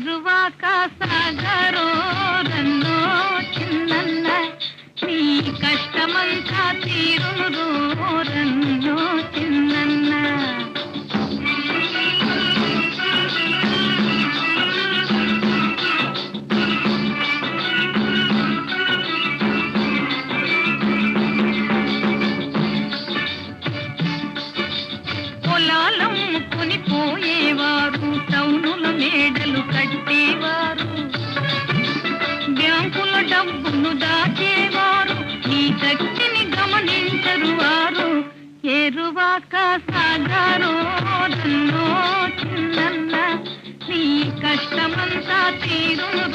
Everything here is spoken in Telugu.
తెరువాక సాగరో రన్నో చిన్నన్న నీ కష్టమంతా తీరును టౌనుల మేడలు కట్టేవారు. బ్యాంకుల డబ్బును దాచేవారు. ఈ శక్తిని గమనించరు వారు. ఎరువాక సాగారో చిన్న నీ కష్టమంతా తీరు